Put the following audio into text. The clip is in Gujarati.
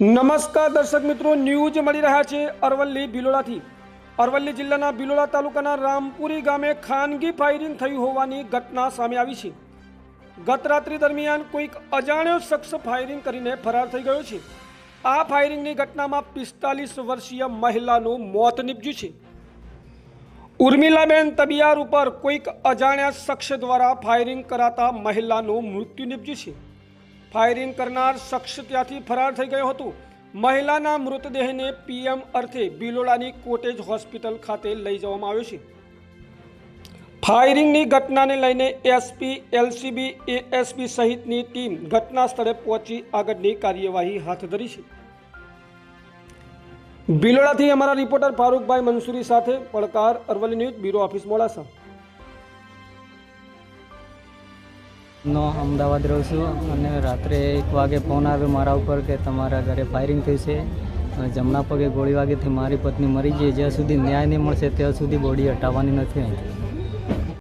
નમસ્કાર દર્શક મિત્રો, ન્યૂઝ મળી રહ્યા છે અરવલ્લી ભિલોડાથી. અરવલ્લી જિલ્લાના ભિલોડા તાલુકાના રામપુરી ગામે ખાનગી ફાયરિંગ થયું હોવાની ઘટના સામે આવી છે. ગત રાત્રિ દરમિયાન કોઈક અજાણ્યો શખ્સ ફાયરિંગ કરીને ફરાર થઈ ગયો છે. આ ફાયરિંગની ઘટનામાં પિસ્તાલીસ વર્ષીય મહિલાનું મોત નીપજ્યું છે. ઉર્મિલાબેન તબિયાર ઉપર કોઈક અજાણ્યા શખ્સ દ્વારા ફાયરિંગ કરાતા મહિલાનું મૃત્યુ નીપજ્યું છે. ફાયરિંગ કરનાર શખ્સ ત્યાંથી ફરાર થઈ ગયો હતો. મહિલાના મૃતદેહને પીએમ અર્થે બિલોડાની કોટેજ હોસ્પિટલ ખાતે લઈ જવામાં આવ્યો છે. ફાયરિંગની ઘટનાને લઈને એસપી, એલસીબી, એએસપી સહિતની ટીમ ઘટના સ્થળે પહોંચી આગળની કાર્યવાહી હાથ ધરી છે. બિલોડાથી અમારા રિપોર્ટર ફારૂકભાઈ મંસૂરી સાથે પડકાર Aravalli news, bureau office Modasa. નો અમદાવાદ રહું છું અને રાત્રે એક વાગે ફોન આવ્યો મારા ઉપર કે તમારા ઘરે ફાયરિંગ થઈ છે. જમણા પગે ગોળી વાગીથી મારી પત્ની મરી ગઈ. જ્યાં સુધી ન્યાય નહીં મળશે ત્યાં સુધી બોડી હટાવવાની નથી